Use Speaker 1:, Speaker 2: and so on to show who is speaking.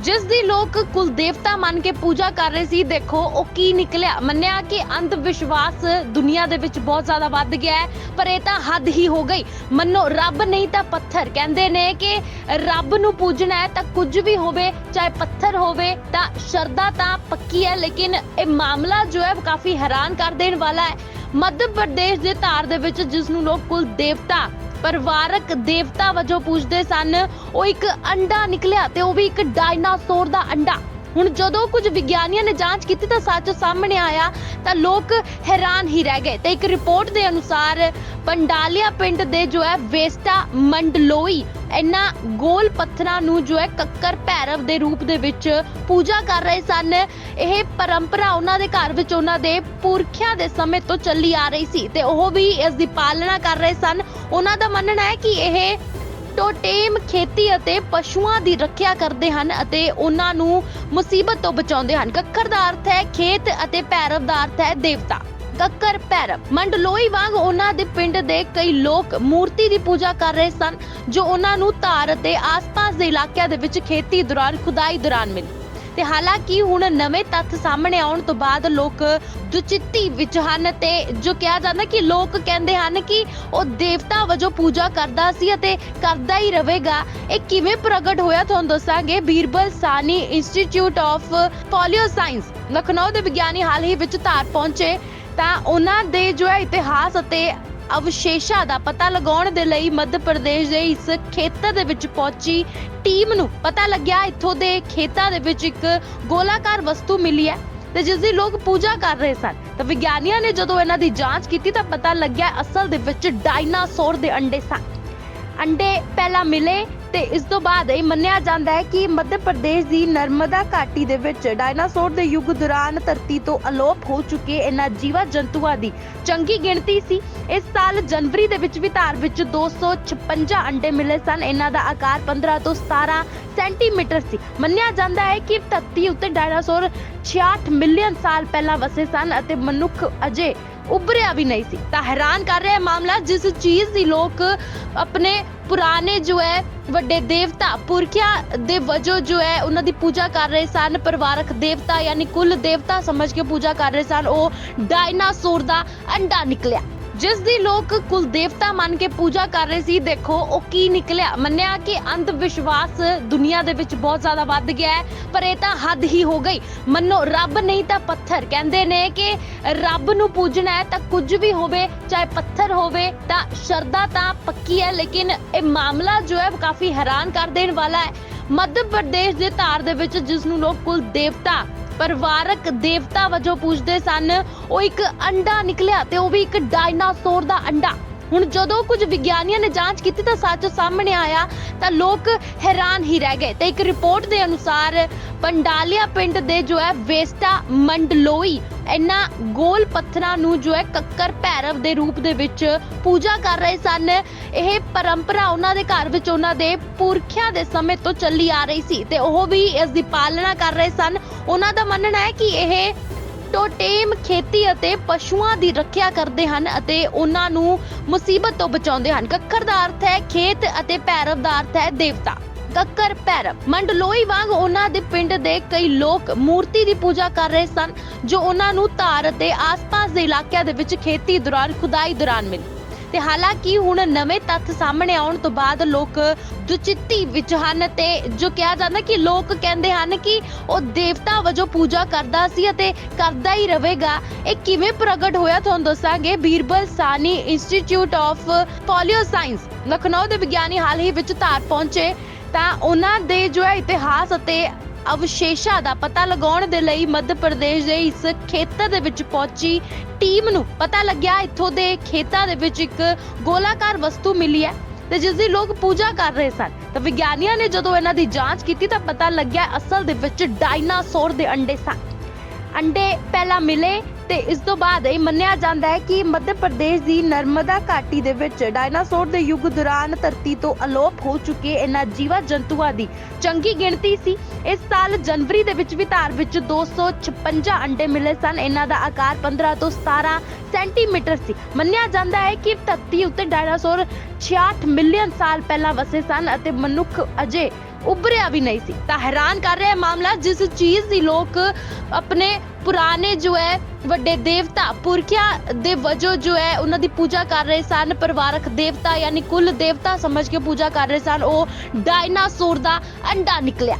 Speaker 1: ਜਿਸ ਦੀ ਲੋਕ ਕੁਲ ਦੇਵਤਾ ਮੰਨ ਕੇ ਪੂਜਾ ਕਰ ਰਹੇ ਸੀ, ਦੇਖੋ ਉਹ ਕੀ ਨਿਕਲਿਆ? ਮੰਨਿਆ ਕਿ ਅੰਧ ਵਿਸ਼ਵਾਸ ਦੁਨੀਆ ਦੇ ਵਿੱਚ ਬਹੁਤ ਜ਼ਿਆਦਾ ਵੱਧ ਗਿਆ ਹੈ, ਪਰ ਇਹ ਤਾਂ ਹੱਦ ਹੀ ਹੋ ਗਈ। ਮੰਨੋ, ਰੱਬ ਨਹੀਂ ਤਾਂ ਪੱਥਰ। ਕਹਿੰਦੇ ਨੇ ਕਿ ਰੱਬ ਨੂੰ ਪੂਜਣਾ ਹੈ ਤਾਂ ਕੁਝ ਵੀ ਹੋਵੇ, ਚਾਹੇ ਪੱਥਰ ਹੋਵੇ, ਤਾਂ ਸ਼ਰਧਾ ਤਾਂ ਪੱਕੀ ਹੈ, ਲੇਕਿਨ ਇਹ ਮਾਮਲਾ ਜੋ ਹੈ ਕਾਫੀ ਹੈਰਾਨ ਕਰ ਦੇਣ ਵਾਲਾ ਹੈ। ਮੱਧ ਪ੍ਰਦੇਸ਼ ਦੇ ਧਾਰ ਦੇ ਵਿੱਚ ਜਿਸ ਨੂੰ ਲੋਕ ਕੁਲ ਦੇਵਤਾ ਪਰਿਵਾਰਕ ਦੇਵਤਾ ਵਜੋਂ ਪੂਜਦੇ ਸਨ। ਉਹ ਇੱਕ ਅੰਡਾ ਨਿਕਲਿਆ ਤੇ ਉਹ ਵੀ ਇੱਕ ਡਾਇਨਾਸੌਰ ਦਾ ਅੰਡਾ। ਹੁਣ ਜਦੋਂ ਕੁਝ ਵਿਗਿਆਨੀਆਂ ਨੇ ਜਾਂਚ ਕੀਤੀ ਤਾਂ ਸੱਚ ਸਾਹਮਣੇ ਆਇਆ ਤਾਂ ਲੋਕ ਹੈਰਾਨ ਹੀ ਰਹਿ ਗਏ। ਤੇ ਇੱਕ ਰਿਪੋਰਟ ਦੇ ਅਨੁਸਾਰ ਪੰਡਾਲੀਆ ਪਿੰਡ ਦੇ ਜੋ ਹੈ ਵੇਸਟਾ ਮੰਡਲੋਈ, ਇਹਨਾਂ ਗੋਲ ਪੱਥਰਾਂ ਨੂੰ ਜੋ ਹੈ ਕੱਕਰ ਭੈਰਵ ਦੇ ਰੂਪ ਦੇ ਵਿੱਚ ਪੂਜਾ ਕਰ ਰਹੇ ਸਨ। ਇਹ ਪਰੰਪਰਾ ਉਹਨਾਂ ਦੇ ਘਰ ਵਿੱਚ ਉਹਨਾਂ ਦੇ ਪੁਰਖਿਆਂ ਦੇ ਸਮੇਂ ਤੋਂ ਚੱਲੀ ਆ ਰਹੀ ਸੀ ਤੇ ਉਹ ਵੀ ਇਸ ਦੀ ਪਾਲਣਾ ਕਰ ਰਹੇ ਸਨ। ਉਹਨਾਂ ਦਾ ਮੰਨਣਾ ਹੈ ਕਿ ਇਹ ਟੋਟੇਮ ਖੇਤੀ ਅਤੇ ਪਸ਼ੂਆਂ ਦੀ ਰੱਖਿਆ ਕਰਦੇ ਹਨ ਅਤੇ ਉਹਨਾਂ ਨੂੰ ਮੁਸੀਬਤ ਤੋਂ ਬਚਾਉਂਦੇ ਹਨ। ਕੱਕਰ ਦਾ ਅਰਥ ਹੈ ਖੇਤ ਅਤੇ ਭੈਰਵ ਦਾ ਅਰਥ ਹੈ ਦੇਵਤਾ। ਕੱਕਰ ਭੈਰਵ, ਮੰਡਲੋਈ ਵਾਂਗ ਉਹਨਾਂ ਦੇ ਪਿੰਡ ਦੇ ਕਈ ਲੋਕ ਮੂਰਤੀ ਦੀ ਪੂਜਾ ਕਰ ਰਹੇ ਸਨ, ਜੋ ਉਹਨਾਂ ਨੂੰ ਧਾਰ ਅਤੇ ਆਸ-ਪਾਸ ਦੇ ਇਲਾਕਿਆਂ ਦੇ ਵਿੱਚ ਖੇਤੀ ਦੌਰਾਨ ਖੁਦਾਈ ਦੌਰਾਨ ਮਿਲੀ। ਤੇ ਹਾਲਾਂਕਿ ਹੁਣ ਨਵੇਂ ਤੱਥ ਸਾਹਮਣੇ ਆਉਣ ਤੋਂ ਬਾਅਦ ਲੋਕ ਦੁਚਿੱਤੀ ਵਿੱਚ ਹਨ ਤੇ ਜੋ ਕਿਹਾ ਜਾਂਦਾ ਕਿ ਲੋਕ ਕਹਿੰਦੇ ਹਨ ਕਿ ਉਹ ਦੇਵਤਾ ਵਜੋਂ ਪੂਜਾ ਕਰਦਾ ਸੀ ਅਤੇ ਕਰਦਾ ਹੀ ਰਹੇਗਾ। ਇਹ ਕਿਵੇਂ ਪ੍ਰਗਟ ਹੋਇਆ ਤੁਹਾਨੂੰ ਦੱਸਾਂਗੇ। Birbal Sahni institute of palaeoscience Lucknow ਦੇ ਵਿਗਿਆਨੀ ਹਾਲ ਹੀ ਵਿੱਚ ਧਾਰ ਪਹੁੰਚੇ। ਤਾਂ ਉਹਨਾਂ ਦੇ ਜੋ ਹੈ ਇਤਿਹਾਸ ਅਤੇ ਅਵਸ਼ੇਸ਼ਾਂ ਦਾ ਪਤਾ ਲਗਾਉਣ ਦੇ ਲਈ ਮੱਧ ਪ੍ਰਦੇਸ਼ ਦੇ ਇਸ ਖੇਤਰ ਦੇ ਵਿੱਚ ਪਹੁੰਚੀ ਟੀਮ ਨੂੰ ਪਤਾ ਲੱਗਿਆ। ਇੱਥੋਂ ਦੇ ਖੇਤਾਂ ਦੇ ਵਿੱਚ ਇੱਕ ਗੋਲਾਕਾਰ ਵਸਤੂ ਮਿਲੀ ਹੈ ਤੇ ਜਿਸ ਦੀ ਲੋਕ ਪੂਜਾ ਕਰ ਰਹੇ ਸਨ। ਤਾਂ ਵਿਗਿਆਨੀਆਂ ਨੇ ਜਦੋਂ ਇਹਨਾਂ ਦੀ ਜਾਂਚ ਕੀਤੀ ਤਾਂ ਪਤਾ ਲੱਗਿਆ ਅਸਲ ਦੇ ਵਿੱਚ ਡਾਇਨਾਸੌਰ ਦੇ ਅੰਡੇ ਸਨ। ਅੰਡੇ ਪਹਿਲਾਂ ਮਿਲੇ ਤੇ ਇਸ ਤੋਂ ਬਾਅਦ ਇਹ ਮੰਨਿਆ ਜਾਂਦਾ ਹੈ ਕਿ ਮੱਧ ਪ੍ਰਦੇਸ਼ ਦੀ ਨਰਮਦਾ ਘਾਟੀ ਦੇ ਵਿੱਚ ਡਾਇਨਾਸੌਰ ਦੇ ਯੁੱਗ ਦੌਰਾਨ ਧਰਤੀ ਤੋਂ ਅਲੋਪ ਹੋ ਚੁੱਕੇ ਇਹਨਾਂ ਜੀਵਾ ਜੰਤੂਆਂ ਦੀ ਚੰਗੀ ਗਿਣਤੀ ਸੀ। ਇਸ ਸਾਲ ਜਨਵਰੀ ਦੇ ਵਿੱਚ ਵੀ ਧਾਰ ਵਿੱਚ 256 ਅੰਡੇ ਮਿਲੇ ਸਨ। ਇਹਨਾਂ ਦਾ ਆਕਾਰ 15 ਤੋਂ 17 ਸੈਂਟੀਮੀਟਰ ਸੀ। ਮੰਨਿਆ ਜਾਂਦਾ ਹੈ ਕਿ ਧਰਤੀ ਉੱਤੇ ਡਾਇਨਾਸੌਰ 66 ਮਿਲੀਅਨ ਸਾਲ ਪਹਿਲਾਂ ਵਸੇ ਸਨ ਅਤੇ ਮਨੁੱਖ ਅਜੇ ਉੱਭਰਿਆ ਵੀ ਨਹੀਂ ਸੀ ਤਾਂ ਹੈਰਾਨ ਕਰ ਰਿਹਾ ਹੈ ਮਾਮਲਾ ਜਿਸ ਚੀਜ਼ ਦੀ ਲੋਕ ਆਪਣੇ ਪੁਰਾਣੇ ਜੋ ਹੈ ਵੱਡੇ ਦੇਵਤਾ ਪੁਰਖਿਆਂ ਦੇ ਵਜੋਂ ਜੋ ਹੈ ਉਹਨਾਂ ਦੀ ਪੂਜਾ ਕਰ ਰਹੇ ਸਨ ਪਰਿਵਾਰਕ ਦੇਵਤਾ ਯਾਨੀ ਕੁੱਲ ਦੇਵਤਾ ਸਮਝ ਕੇ ਪੂਜਾ ਕਰ ਰਹੇ ਸਨ ਉਹ ਡਾਇਨਾਸੌਰ ਦਾ ਅੰਡਾ ਨਿਕਲਿਆ ਜਿਸ ਦੀ ਲੋਕ ਕੁਲ ਦੇਵਤਾ ਮੰਨ ਕੇ ਪੂਜਾ ਕਰ ਰਹੇ ਸੀ, ਦੇਖੋ ਉਹ ਕੀ ਨਿਕਲਿਆ? ਮੰਨਿਆ ਕਿ ਅੰਧ ਵਿਸ਼ਵਾਸ ਦੁਨੀਆ ਦੇ ਵਿੱਚ ਬਹੁਤ ਜ਼ਿਆਦਾ ਵੱਧ ਗਿਆ ਹੈ, ਪਰ ਇਹ ਤਾਂ ਹੱਦ ਹੀ ਹੋ ਗਈ। ਮੰਨੋ, ਰੱਬ ਨਹੀਂ ਤਾਂ ਪੱਥਰ। ਕਹਿੰਦੇ ਨੇ ਕਿ ਰੱਬ ਨੂੰ ਪੂਜਣਾ ਹੈ ਤਾਂ ਕੁਝ ਵੀ ਹੋਵੇ, ਚਾਹੇ ਪੱਥਰ ਹੋਵੇ, ਤਾਂ ਸ਼ਰਧਾ ਤਾਂ ਪੱਕੀ ਹੈ, ਲੇਕਿਨ ਇਹ ਮਾਮਲਾ ਜੋ ਹੈ ਕਾਫੀ ਹੈਰਾਨ ਕਰ ਦੇਣ ਵਾਲਾ ਹੈ। ਮੱਧ ਪ੍ਰਦੇਸ਼ ਦੇ ਧਾਰ ਦੇ ਵਿੱਚ ਜਿਸ ਨੂੰ ਲੋਕ ਕੁਲ ਦੇਵਤਾ ਪਰਿਵਾਰਕ ਦੇਵਤਾ ਵਜੋਂ ਪੂਜਦੇ ਸਨ। ਉਹ ਇੱਕ ਅੰਡਾ ਨਿਕਲਿਆ ਤੇ ਉਹ ਵੀ ਇੱਕ ਡਾਇਨਾਸੌਰ ਦਾ ਅੰਡਾ। ਹੁਣ ਜਦੋਂ ਕੁਝ ਵਿਗਿਆਨੀਆਂ ਨੇ ਜਾਂਚ ਕੀਤੀ ਤਾਂ ਸੱਚ ਸਾਹਮਣੇ ਆਇਆ ਤਾਂ ਲੋਕ ਹੈਰਾਨ ਹੀ ਰਹਿ ਗਏ। ਤੇ ਇੱਕ ਰਿਪੋਰਟ ਦੇ ਅਨੁਸਾਰ ਪੰਡਾਲੀਆ ਪਿੰਡ ਦੇ ਜੋ ਹੈ ਵੇਸਟਾ ਮੰਡਲੋਈ, ਇਹਨਾਂ ਗੋਲ ਪੱਥਰਾਂ ਨੂੰ ਜੋ ਹੈ ਕੱਕਰ ਭੈਰਵ ਦੇ ਰੂਪ ਦੇ ਵਿੱਚ ਪੂਜਾ ਕਰ ਰਹੇ ਸਨ। ਇਹ ਪਰੰਪਰਾ ਉਹਨਾਂ ਦੇ ਘਰ ਵਿੱਚ ਉਹਨਾਂ ਦੇ ਪੁਰਖਿਆਂ ਦੇ ਸਮੇਂ ਤੋਂ ਚੱਲੀ ਆ ਰਹੀ ਸੀ ਤੇ ਉਹ ਵੀ ਇਸ ਦੀ ਪਾਲਣਾ ਕਰ ਰਹੇ ਸਨ। ਉਹਨਾਂ ਦਾ ਮੰਨਣਾ ਹੈ ਕਿ ਇਹ ਟੋਟੇਮ ਖੇਤੀ ਅਤੇ ਪਸ਼ੂਆਂ ਦੀ ਰੱਖਿਆ ਕਰਦੇ ਹਨ ਅਤੇ ਉਹਨਾਂ ਨੂੰ ਮੁਸੀਬਤ ਤੋਂ ਬਚਾਉਂਦੇ ਹਨ। ਕੱਕਰ ਦਾ ਅਰਥ ਹੈ ਖੇਤ ਅਤੇ ਭੈਰਵ ਦਾ ਅਰਥ ਹੈ ਦੇਵਤਾ। ਕੱਕਰ ਭੈਰਵ, ਮੰਡਲੋਈ ਵਾਂਗ ਉਹਨਾਂ ਦੇ ਪਿੰਡ ਦੇ ਕਈ ਲੋਕ ਮੂਰਤੀ ਦੀ ਪੂਜਾ ਕਰ ਰਹੇ ਸਨ, ਜੋ ਉਹਨਾਂ ਨੂੰ ਧਾਰ ਅਤੇ ਆਸ-ਪਾਸ ਦੇ ਇਲਾਕਿਆਂ ਦੇ ਵਿੱਚ ਖੇਤੀ ਦੌਰਾਨ, ਖੁਦਾਈ ਦੌਰਾਨ ਮਿਲੀ। ਤੇ ਹਾਲਾਂਕਿ ਹੁਣ ਨਵੇਂ ਤੱਥ ਸਾਹਮਣੇ ਆਉਣ ਤੋਂ ਬਾਅਦ ਲੋਕ ਦੁਚਿੱਤੀ ਵਿੱਚ ਹਨ ਤੇ ਜੋ ਕਿਹਾ ਜਾਂਦਾ ਕਿ ਲੋਕ ਕਹਿੰਦੇ ਹਨ ਕਿ ਉਹ ਦੇਵਤਾ ਵਜੋਂ ਪੂਜਾ ਕਰਦਾ ਸੀ ਅਤੇ ਕਰਦਾ ਹੀ ਰਹੇਗਾ। ਇਹ ਕਿਵੇਂ ਪ੍ਰਗਟ ਹੋਇਆ ਤੁਹਾਨੂੰ ਦੱਸਾਂਗੇ। Birbal Sahni institute of palaeoscience Lucknow ਦੇ ਵਿਗਿਆਨੀ ਹਾਲ ਹੀ ਵਿੱਚ ਧਾਰ ਪਹੁੰਚੇ। ਤਾਂ ਉਹਨਾਂ ਦੇ ਜੋ ਹੈ ਇਤਿਹਾਸ ਅਤੇ ਅਵਸ਼ੇਸ਼ਾਂ ਦਾ ਪਤਾ ਲਗਾਉਣ ਦੇ ਲਈ ਮੱਧ ਪ੍ਰਦੇਸ਼ ਦੇ ਇਸ ਖੇਤਰ ਦੇ ਵਿੱਚ ਪਹੁੰਚੀ ਟੀਮ ਨੂੰ ਪਤਾ ਲੱਗਿਆ। ਇੱਥੋਂ ਦੇ ਖੇਤਾਂ ਦੇ ਵਿੱਚ ਇੱਕ ਗੋਲਾਕਾਰ ਵਸਤੂ ਮਿਲੀ ਹੈ ਤੇ ਜਿਸ ਦੀ ਲੋਕ ਪੂਜਾ ਕਰ ਰਹੇ ਸਨ। ਤਾਂ ਵਿਗਿਆਨੀਆਂ ਨੇ ਜਦੋਂ ਇਹਨਾਂ ਦੀ ਜਾਂਚ ਕੀਤੀ ਤਾਂ ਪਤਾ ਲੱਗਿਆ ਅਸਲ ਦੇ ਵਿੱਚ ਡਾਇਨਾਸੌਰ ਦੇ ਅੰਡੇ ਸਨ। ਅੰਡੇ ਪਹਿਲਾਂ ਮਿਲੇ ਤੇ ਇਸ ਤੋਂ ਬਾਅਦ ਇਹ ਮੰਨਿਆ ਜਾਂਦਾ ਹੈ ਕਿ ਮੱਧ ਪ੍ਰਦੇਸ਼ ਦੀ ਨਰਮਦਾ ਘਾਟੀ ਦੇ ਵਿੱਚ ਡਾਇਨਾਸੌਰ ਦੇ ਯੁੱਗ ਦੌਰਾਨ ਧਰਤੀ ਤੋਂ ਅਲੋਪ ਹੋ ਚੁੱਕੇ ਇਹਨਾਂ ਜੀਵਾ ਜੰਤੂਆਂ ਦੀ ਚੰਗੀ ਗਿਣਤੀ ਸੀ। ਇਸ ਸਾਲ ਜਨਵਰੀ ਦੇ ਵਿੱਚ ਵੀ ਧਾਰ ਵਿੱਚ 256 ਅੰਡੇ ਮਿਲੇ ਸਨ। ਇਹਨਾਂ ਦਾ ਆਕਾਰ 15 ਤੋਂ 17 ਸੈਂਟੀਮੀਟਰ ਸੀ। ਮੰਨਿਆ ਜਾਂਦਾ ਹੈ ਕਿ ਧਰਤੀ ਉੱਤੇ ਡਾਇਨਾਸੌਰ 66 ਮਿਲੀਅਨ ਸਾਲ ਪਹਿਲਾਂ ਵਸੇ ਸਨ ਅਤੇ ਮਨੁੱਖ ਅਜੇ ਉੱਭਰਿਆ ਵੀ ਨਹੀਂ ਸੀ ਤਾਂ ਹੈਰਾਨ ਕਰ ਰਿਹਾ ਮਾਮਲਾ ਜਿਸ ਚੀਜ਼ ਦੀ ਲੋਕ ਆਪਣੇ ਪੁਰਾਣੇ ਜੋ ਹੈ ਵੱਡੇ ਦੇਵਤਾ ਪੁਰਖਿਆਂ ਦੇ ਵਜੋਂ ਜੋ ਹੈ ਉਹਨਾਂ ਦੀ ਪੂਜਾ ਕਰ ਰਹੇ ਸਨ ਪਰਿਵਾਰਕ ਦੇਵਤਾ ਯਾਨੀ ਕੁੱਲ ਦੇਵਤਾ ਸਮਝ ਕੇ ਪੂਜਾ ਕਰ ਰਹੇ ਸਨ ਉਹ ਡਾਇਨਾਸੌਰ ਦਾ ਅੰਡਾ ਨਿਕਲਿਆ